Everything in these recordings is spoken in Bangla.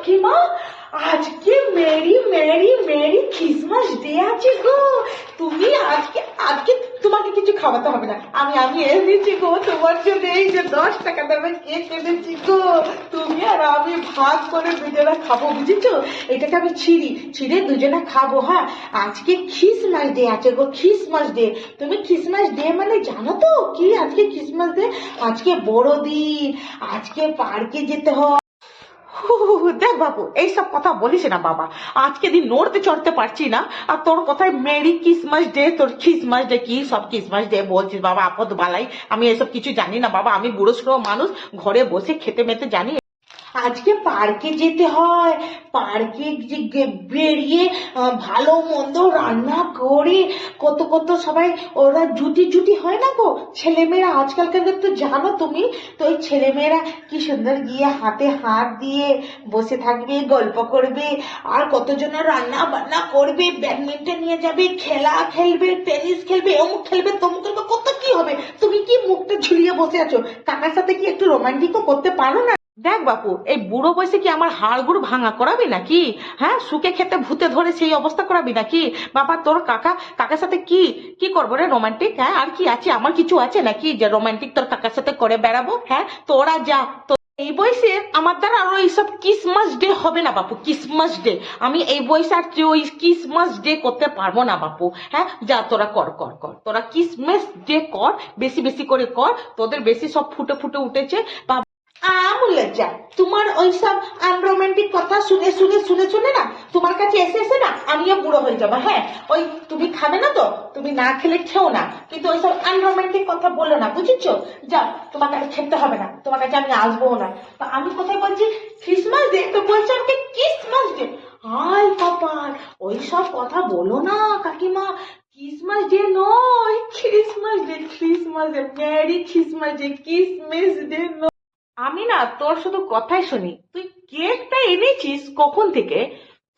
কাকিমা, আজকে merry merry merry christmas day আছে গো। তুমি আজকে আজকে তোমাকে কিছু খাওয়াতে হবে না। আমি আমি এনেছি গো, তোমার জন্য এই যে দশ টাকা দামের কেক এনেছি গো। তুমি আর আমি ভাগ করে দুজনা খাব, বুঝেছ? এটাকে আমি ছিঁড়ি ছিঁড়ে দুজনা খাব হ্যাঁ? আজকে খ্রিসমাস ডে আছে গো, খ্রিসমাস ডে। তুমি খ্রিসমাস ডে মানে জানো তো? কি আজকে খ্রিসমাস ডে? আজকে বড়দিন, আজকে পার্কে যেতে হয়। দেখ বাবু, এইসব কথা বলিস না বাবা। আজকে দিন নড়তে চড়তে পারছি না, আর তোর কথায় মেরি ক্রিসমাস ডে, তোর ক্রিসমাস ডে কি, সব ক্রিসমাস ডে বলছিস বাবা, আপদ বালাই, আমি এসব কিছু জানি না বাবা, আমি বুড়ো মানুষ, ঘরে বসে খেতে মেতে জানি আজকে পার্কে যেতে হয়। পার্কে বেরিয়ে ভালো মন্দ রান্না করে, কত কত সবাই ওরা জুটি জুটি হয় না গো? ছেলেমেয়েরা, আজকালকার তো জানো তুমি, তো ওই ছেলেমেয়েরা কি সুন্দর গিয়ে হাতে হাত দিয়ে বসে থাকবে, গল্প করবে, আর কতজন রান্না বান্না করবে, ব্যাডমিন্টন নিয়ে যাবে, খেলা খেলবে, টেনিস খেলবে, অমুক খেলবে, তমুক খেলবে, কত কি হবে? তুমি কি মুখটা ঝুলিয়ে বসে আছো? কাকার সাথে কি একটু রোমান্টিকও করতে পারো না? দেখ বাপু, এই বুড়ো বয়সে কি আমার হাড়গুড় ভাঙা করাবি নাকি? হ্যাঁ সুখে খেতে ভূতে ধরে সেই অবস্থা করাবি নাকি? বাবা, তোর কাকা, কাকার সাথে কি কি করব রে রোমান্টিক হ্যাঁ আর কি আছে? আমার কিছু আছে নাকি যে রোমান্টিক তোর কাকার সাথে করে বেড়াবো? হ্যাঁ তোরা যা তো এই বয়সে আমার দ্বারা আরও এইসব ক্রিসমাস ডে হবে না বাপু ক্রিসমাস ডে আমি এই বয়সে আর ওই ক্রিসমাস ডে করতে পারব না বাপু। হ্যাঁ যা, তোরা কর কর কর। তোরা ক্রিসমাস ডে কর, বেশি বেশি করে কর। তোদের বেশি সব ফুটে ফুটে উঠেছে। বাবা আমুলজ্জা। তোমার ওইসব আনরোমান্টিক কথা শুনে শুনে শুনে শুনে না, তোমার কাছে এসে এসে না আমিও বুড়ো হয়ে যাব হ্যাঁ? ওই তুমি খাবে না তো? তুমি না খেলে খেও না। কিন্তু ওইসব আনরোমান্টিক কথা বলো না, বুঝেছ? যাও, তোমার কাছে খেতে হবে না, তোমার কাছে আমি আসব না। তা আমি কোথায় বলছি? ক্রিসমাস ডে তো বলছি আমাকে ক্রিসমাস ডে হাই কপাল ওইসব কথা বলো না, কাকিমা। ক্রিসমাস ডে নয় christmas day christmas day merry christmas day christmas day আমি না তোর শুধু কথাই শুনি। তুই কেকটা এনেছিস কখন থেকে?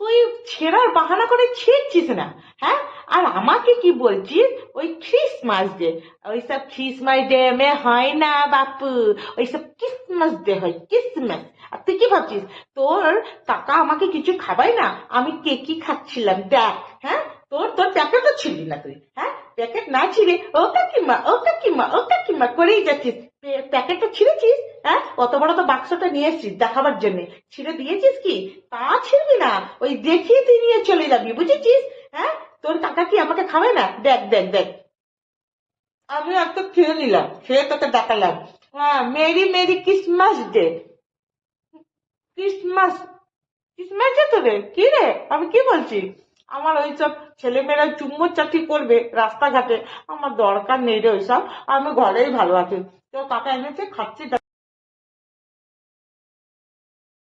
তুই ছেঁড়ার বাহানা করে ছিঁড়ছিস না হ্যাঁ? আর আমাকে কি বলছিস? ওই খ্রিসমাস ডে ওইসব খ্রিসমাস ডে মে হয় না বাপু, ওইসব ক্রিসমাস ডে হয় ক্রিসমাস আর তুই কি ভাবছিস? তোর কাকা আমাকে কিছু খাবাই না, আমি কেকই খাচ্ছিলাম, দেখ হ্যাঁ? তোর তোর প্যাকেটও ছিলি না তুই হ্যাঁ? প্যাকেট না ছিঁড়ে ও কাকিমা ও কাকিমা ও কাকিমা করেই যাচ্ছিস। প্যাকেটটা ছিঁড়েছিস? হ্যাঁ? অত বড় তো বাক্সটা নিয়ে এসছিস দেখাবার জন্য। ছিঁড়ে দিয়েছিস কি? তা ছিঁড়বি না। ওই দেখিয়ে তুই নিয়ে চলে যাবি, বুঝেছিস? হ্যাঁ? তোর কাকা কি আমাকে খাবে না? দেখ দেখ দেখ। আমি একটা খেয়ে নিলাম, খেয়ে তোকে দেখালাম। হ্যাঁ merry merry christmas day. Christmas. Christmas day তো রে কি রে? আমি কি বলছি? আমার ওইসব ছেলেমেয়েরা চুম্বর চাকরি করবে রাস্তাঘাটে। আমার দরকার নেই রে ওইসব। আমি ঘরেই ভালো আছি। তো কাকা এনেছে খাচ্ছি